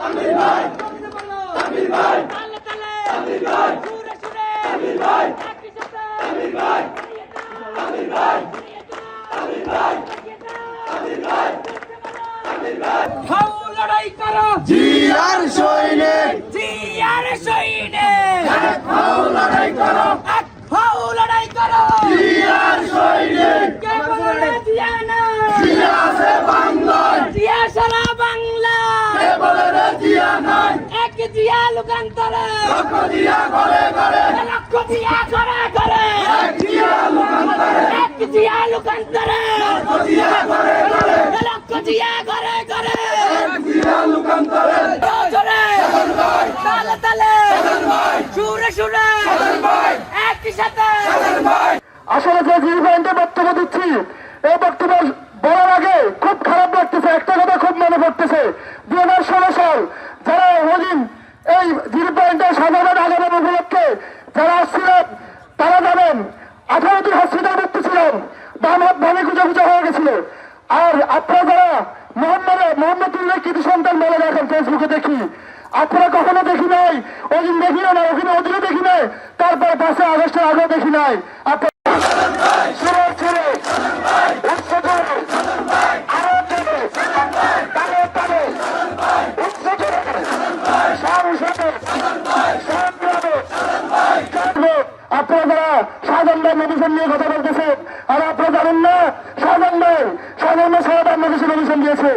তামিল ভাই তামিল ভাই তামিল লড়াই করো জি আর জিয়ার সৈনিক এক হাও লড়াই করো এক হাউ লড়াই করো জিয়ার সৈনিক কে বলে জিয়া না জিয়া আছে বাংলায় জিয়া সারা বাংলা কে বলে রে নাই এক জিয়া লোকান্তরে লক্ষ জিয়া ঘরে ঘরে। লক্ষ জিয়া করে করে এক জিয়া লোকান্তরে এক জিয়া লোকান্তরে লক্ষ জিয়া ঘরে ঘরে। লক্ষ জিয়া করে করে এক জিয়া লোকান্তরে জোরে তালে তালে। সুরে সুরে। একই সাথে। আসলে যে জিরো বক্তব্য দিচ্ছি এই বক্তব্য বলার আগে খুব খারাপ যারা আসছিলেন, তারা জানেন আঠারো দিন হসপিটাল ভর্তি ছিলেন বাম হাত ভাবে গুজে গুজে হয়ে গেছিল। আর আপনারা যারা মোহাম্মদ মোহাম্মদুল্লাহ কৃতি সন্তান বলে দেখেন ফেসবুকে দেখি, আপনারা কখনো দেখি নাই ওদিন দেখি না ওখানে ওদিনও দেখি নাই, তারপর পাশে আগস্টের আগেও দেখি নাই। আপনারা শাহজান ভাই মেডিসিন নিয়ে কথা বলতেছে। আর আপনারা জানেন না শাহজান ভাই শাহজান মেডিসিন দিয়েছে।